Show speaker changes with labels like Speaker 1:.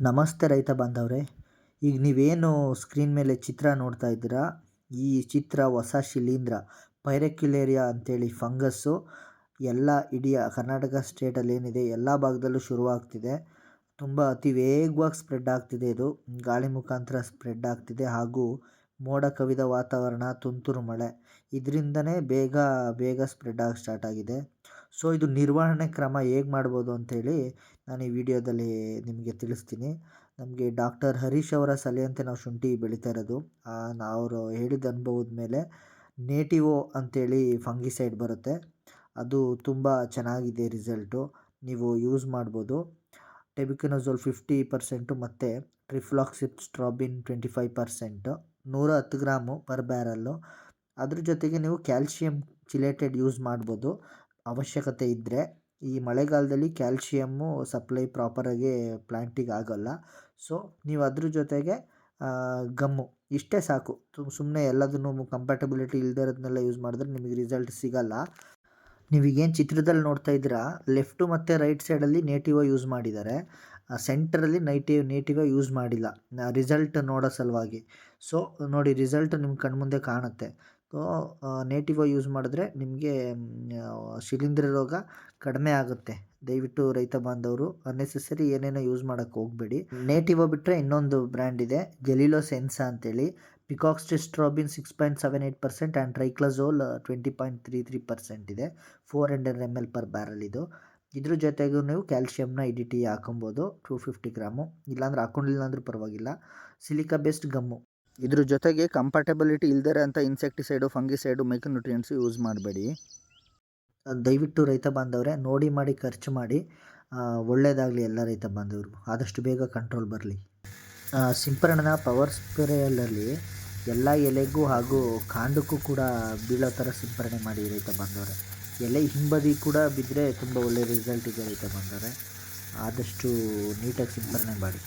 Speaker 1: ನಮಸ್ತೆ ರೈತ ಬಾಂಧವರೇ. ಈಗ ನೀವೇನು ಸ್ಕ್ರೀನ್ ಮೇಲೆ ಚಿತ್ರ ನೋಡ್ತಾ ಇದ್ದೀರಾ? ಈ ಚಿತ್ರ ಹೊಸ ಶಿಲೀಂಧ್ರ ಪೈರೆಕ್ಯುಲೇರಿಯಾ ಅಂತೇಳಿ ಫಂಗಸ್ಸು ಎಲ್ಲ ಇಡೀ ಕರ್ನಾಟಕ ಸ್ಟೇಟಲ್ಲಿ ಏನಿದೆ, ಎಲ್ಲ ಭಾಗದಲ್ಲೂ ಶುರುವಾಗ್ತಿದೆ. ತುಂಬ ಅತಿ ವೇಗವಾಗಿ ಸ್ಪ್ರೆಡ್ ಆಗ್ತಿದೆ ಇದು. ಗಾಳಿ ಮುಖಾಂತರ ಸ್ಪ್ರೆಡ್ ಆಗ್ತಿದೆ ಹಾಗೂ ಮೋಡ ಕವಿದ ವಾತಾವರಣ, ತುಂತುರು ಮಳೆ. ಇದರಿಂದನೇ ಬೇಗ ಬೇಗ ಸ್ಪ್ರೆಡ್ ಆಗಿ ಸ್ಟಾರ್ಟ್ ಆಗಿದೆ. ಸೊ, ಇದು ನಿರ್ವಹಣೆ ಕ್ರಮ ಹೇಗೆ ಮಾಡ್ಬೋದು ಅಂಥೇಳಿ ನಾನು ಈ ವಿಡಿಯೋದಲ್ಲಿ ನಿಮಗೆ ತಿಳಿಸ್ತೀನಿ. ನಮಗೆ ಡಾಕ್ಟರ್ ಹರೀಶ್ ಅವರ ಸಲಹೆಯಂತೆ ನಾವು ಶುಂಠಿ ಬೆಳೀತಾ ಇರೋದು. ಅವರು ಹೇಳಿದ ಅನುಭವದ ಮೇಲೆ ನೇಟಿವೋ ಅಂಥೇಳಿ ಫಂಗಿಸೈಡ್ ಬರುತ್ತೆ. ಅದು ತುಂಬ ಚೆನ್ನಾಗಿದೆ ರಿಸಲ್ಟು. ನೀವು ಯೂಸ್ ಮಾಡ್ಬೋದು. ಟೆಬಿಕನಜೋಲ್ ಫಿಫ್ಟಿ ಪರ್ಸೆಂಟು ಮತ್ತು trifloxystrobin twenty five percent. ನೂರ ಹತ್ತು ಗ್ರಾಮು ಪರ್ ಬ್ಯಾರಲ್ಲು. ಅದ್ರ ಜೊತೆಗೆ ನೀವು ಕ್ಯಾಲ್ಶಿಯಂ ಚಿಲೇಟೆಡ್ ಯೂಸ್ ಮಾಡ್ಬೋದು. ಅವಶ್ಯಕತೆ ಇದ್ದರೆ ಈ ಮಳೆಗಾಲದಲ್ಲಿ ಕ್ಯಾಲ್ಶಿಯಮ್ಮು ಸಪ್ಲೈ ಪ್ರಾಪರಾಗಿ ಪ್ಲ್ಯಾಂಟಿಗೆ ಆಗೋಲ್ಲ. ಸೊ, ನೀವು ಅದ್ರ ಜೊತೆಗೆ ಗಮ್ಮು. ಇಷ್ಟೇ ಸಾಕು. ಸುಮ್ಮನೆ ಎಲ್ಲದನ್ನು ಕಂಪ್ಯಾಟಬಿಲಿಟಿ ಇಲ್ಲದೇ ಇರೋದನ್ನೆಲ್ಲ ಯೂಸ್ ಮಾಡಿದ್ರೆ ನಿಮಗೆ ರಿಸಲ್ಟ್ ಸಿಗಲ್ಲ. ನೀವೀಗೇನು ಚಿತ್ರದಲ್ಲಿ ನೋಡ್ತಾ ಇದ್ದೀರಾ ಲೆಫ್ಟು ಮತ್ತು ರೈಟ್ ಸೈಡಲ್ಲಿ ನೇಟಿವ ಯೂಸ್ ಮಾಡಿದ್ದಾರೆ. ಸೆಂಟ್ರಲ್ಲಿ ನೈಟಿವ್ ನೇಟಿವ ಯೂಸ್ ಮಾಡಿಲ್ಲ. ರಿಸಲ್ಟ್ ನೋಡೋ ಸಲುವಾಗಿ. ಸೊ, ನೋಡಿ ರಿಸಲ್ಟ್ ನಿಮ್ಮ ಕಣ್ಮುಂದೆ ಕಾಣುತ್ತೆ. ನೇಟಿವೋ ಯೂಸ್ ಮಾಡಿದ್ರೆ ನಿಮಗೆ ಶಿಲೀಂಧ್ರ ರೋಗ ಕಡಿಮೆ ಆಗುತ್ತೆ. ದಯವಿಟ್ಟು ರೈತ ಬಾಂಧವರು ಅನ್ನೆಸೆಸರಿ ಏನೇನೋ ಯೂಸ್ ಮಾಡೋಕ್ಕೆ ಹೋಗಬೇಡಿ. ನೇಟಿವೋ ಬಿಟ್ಟರೆ ಇನ್ನೊಂದು ಬ್ರ್ಯಾಂಡ್ ಇದೆ ಜೆಲಿಲೋ ಸೆನ್ಸಾ ಅಂತೇಳಿ. Picoxystrobin six point seven eight percent and tricyclazole twenty point three three percent ಇದೆ. Four hundred M L per barrel ಇದು. ಇದ್ರ ಜೊತೆಗೂ ನೀವು ಕ್ಯಾಲ್ಶಿಯಮ್ನ ಇ ಡಿ ಟಿ ಹಾಕೊಬೋದು ಟೂ ಫಿಫ್ಟಿ ಗ್ರಾಮು. ಇಲ್ಲಾಂದ್ರೆ ಹಾಕೊಂಡಿಲ್ಲ ಅಂದರೂ ಪರವಾಗಿಲ್ಲ. ಸಿಲಿಕಾ ಬೇಸ್ಡ್ ಗಮ್ಮು ಇದ್ರ ಜೊತೆಗೆ ಕಂಫರ್ಟಬಿಲಿಟಿ ಇಲ್ದರೆ ಅಂತ ಇನ್ಸೆಕ್ಟಿಸೈಡು ಫಂಗಿಸೈಡು ಮೈಕ್ರೋನ್ಯೂಟ್ರಿಯೆಂಟ್ಸು ಯೂಸ್ ಮಾಡಬೇಡಿ. ದಯವಿಟ್ಟು ರೈತ ಬಾಂಧವರೇ, ನೋಡಿ ಮಾಡಿ, ಖರ್ಚು ಮಾಡಿ ಒಳ್ಳೆಯದಾಗಲಿ ಎಲ್ಲ ರೈತ ಬಾಂಧವರು. ಆದಷ್ಟು ಬೇಗ ಕಂಟ್ರೋಲ್ ಬರಲಿ. ಸಿಂಪರಣನ ಪವರ್ ಸ್ಪ್ರೇಯಲ್ಲಿ ಎಲ್ಲ ಎಲೆಗೂ ಹಾಗೂ ಕಾಂಡಕ್ಕೂ ಕೂಡ ಬೀಳೋ ಥರ ಸಿಂಪರಣೆ ಮಾಡಿ ರೈತ ಬಾಂಧವರೇ. ಎಲೆ ಹಿಂಬದಿ ಕೂಡ ಬಿದ್ದರೆ ತುಂಬ ಒಳ್ಳೆಯ ರಿಸಲ್ಟ್ ಇದೆ ರೈತ ಬಾಂಧವರೇ. ಆದಷ್ಟು ನೀಟಾಗಿ ಸಿಂಪರಣೆ ಮಾಡಿ.